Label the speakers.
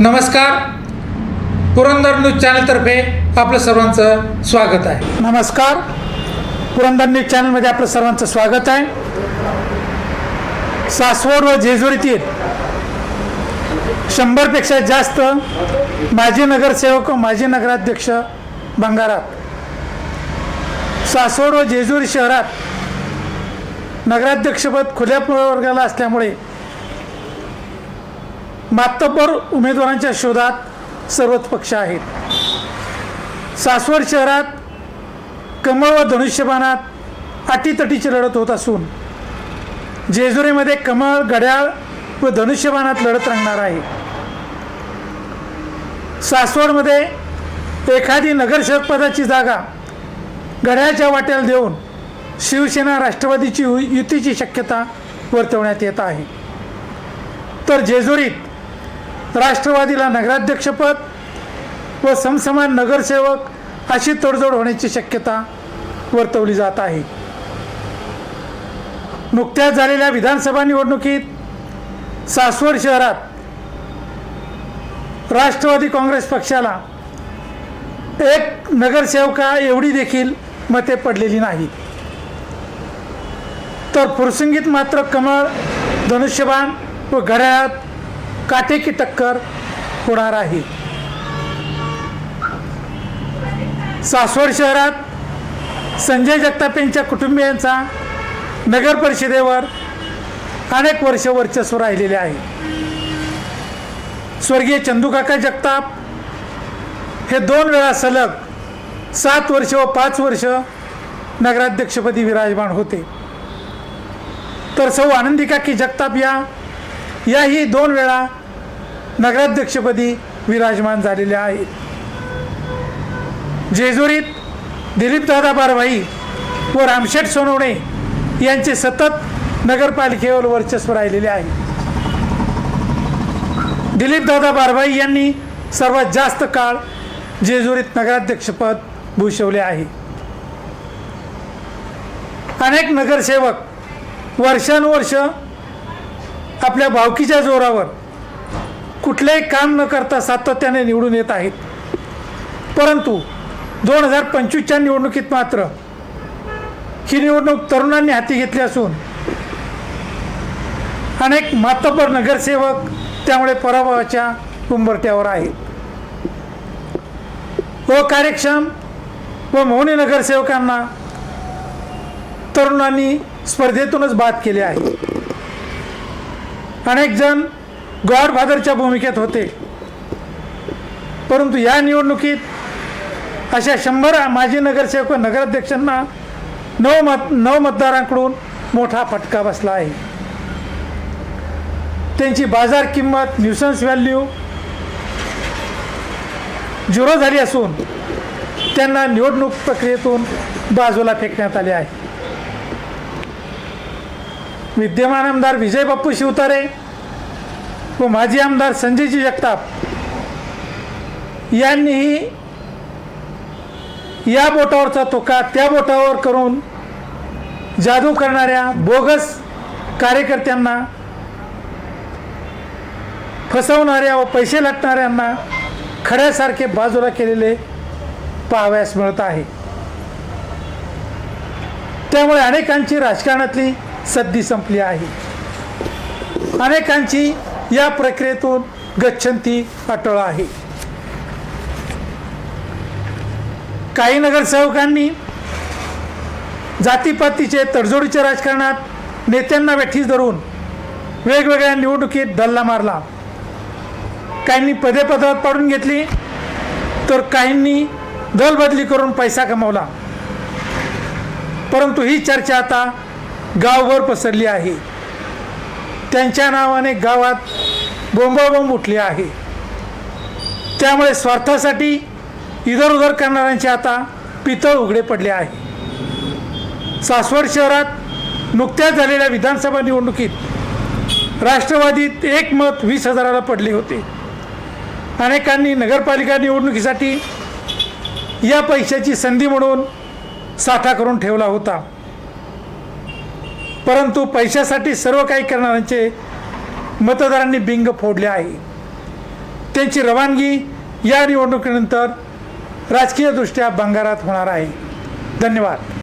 Speaker 1: नमस्कार. पुरंदर न्यूज चॅनलतर्फे आपलं सर्वांचं स्वागत आहे.
Speaker 2: नमस्कार. पुरंदर न्यूज चॅनलमध्ये आपलं सर्वांचं स्वागत आहे. सासवड व जेजुरीतील शंभरपेक्षा जास्त माजी नगरसेवक माजी नगराध्यक्ष भंगारात. सासवड व जेजुरी शहरात नगराध्यक्षपद खुल्या वर्गाला असल्यामुळे मातब्बर उमेदवारांच्या शोधात सर्वच पक्ष आहेत. सासवड शहरात कमळ व धनुष्यबाणात अटीतटीची लढत होत असून जेजुरीमध्ये कमळ गड्याळ व धनुष्यबाणात लढत रंगणार आहे. सासवडमध्ये एखादी नगरसेवक पदाची जागा गड्याळच्या वाट्याला देऊन शिवसेना राष्ट्रवादीची युतीची शक्यता वर्तवण्यात येत आहे. तर जेजुरीत राष्ट्रवादीला नगराध्यक्षपद व समसमान नगरसेवक अशी तडजोड होण्याची शक्यता वर्तवली जात आहे. नुकत्याच झालेल्या विधानसभा निवडणुकीत सासवड शहरात राष्ट्रवादी काँग्रेस पक्षाला एक नगरसेवका एवढी देखील मते पडलेली नाही. तर फुरसंगीत मात्र कमळ धनुष्यबाण व घड्याळात काटेकी टक्कर होणार आहे. सासवड शहरात संजय जगताप यांच्या कुटुंबियांचा नगर परिषदेवर अनेक वर्ष वर्चस्व राहिलेले आहे. स्वर्गीय चंदूकाका जगताप हे दोन वेळा सलग सात वर्ष व पाच वर्ष नगराध्यक्षपदी विराजमान होते. तर सौ आनंदी काकी जगताप या याही दोन वेळा नगराध्यक्षपदी विराजमान झालेल्या आहेत. जेजुरीत दिलीपदादा बारभाई व रामशेठ सोनवणे यांचे सतत नगरपालिकेवर वर्चस्व राहिलेले आहे. दिलीपदादा बारभाई यांनी सर्वात जास्त काळ जेजुरीत नगराध्यक्षपद भूषवले आहे. अनेक नगरसेवक वर्षानुवर्ष आपल्या भावकीच्या जोरावर कुठलेही काम न करता सातत्याने निवडून येत आहेत. परंतु दोन हजार पंचवीसच्या निवडणुकीत मात्र ही निवडणूक तरुणांनी हाती घेतली असून अनेक मातब्बर नगरसेवक त्यामुळे पराभवाच्या उंबरट्यावर आहेत. व कार्यक्षम व मौनी नगरसेवकांना तरुणांनी स्पर्धेतूनच बाद केले आहे. अनेक जण गॉडफादरच्या भूमिकेत होते. परंतु या निवडणुकीत अशा शंभर माजी नगरसेवक व नगराध्यक्षांना नऊ मत नऊ मतदारांकडून मोठा फटका बसला आहे. त्यांची बाजार किंमत न्यूसन्स व्हॅल्यू झिरो झाली असून त्यांना निवडणूक प्रक्रियेतून बाजूला फेकण्यात आले आहे. विद्यमान आमदार विजय बाप्पू शिवतारे व माजी आमदार संजयजी जगताप यांनीही या बोटावरचा तोका त्या बोटावर करून जादू करणाऱ्या बोगस कार्यकर्त्यांना फसवणाऱ्या व पैसे लाटणाऱ्यांना खड्यासारखे बाजूला केलेले पाहावयास मिळत आहे. त्यामुळे अनेकांची राजकारणातली सद्दी संपली आहे. अनेकांची या प्रक्रियेतून गच्छंती अटळ आहे. काही नगरसेवकांनी जातीपातीचे तडजोडीच्या राजकारणात नेत्यांना वेठीस धरून वेगवेगळ्या निवडणुकीत डल्ला मारला. काहींनी पदे पदावर पाडून घेतली तर काहींनी दलबदली करून पैसा कमावला. परंतु ही चर्चा आता गावभर पसरली आहे. त्यांच्या नावाने गावात बोंबाबोंब उठली आहे. त्यामुळे स्वार्थासाठी इधर उधर करणाऱ्यांचे आता पितळ उघडे पडले आहे. सासवड शहरात नुकत्याच झालेल्या विधानसभा निवडणुकीत राष्ट्रवादीत एक मत वीस हजाराला पडले होते. अनेकांनी नगरपालिका निवडणुकीसाठी या पैशाची संधी म्हणून साठा करून ठेवला होता. परंतु पैशासाठी सर्व काही करणाऱ्यांचे मतदारांनी बिंग फोडले आहे. त्यांची रवानगी या निवडणुकीनंतर राजकीयदृष्ट्या भंगारात होणार आहे. धन्यवाद.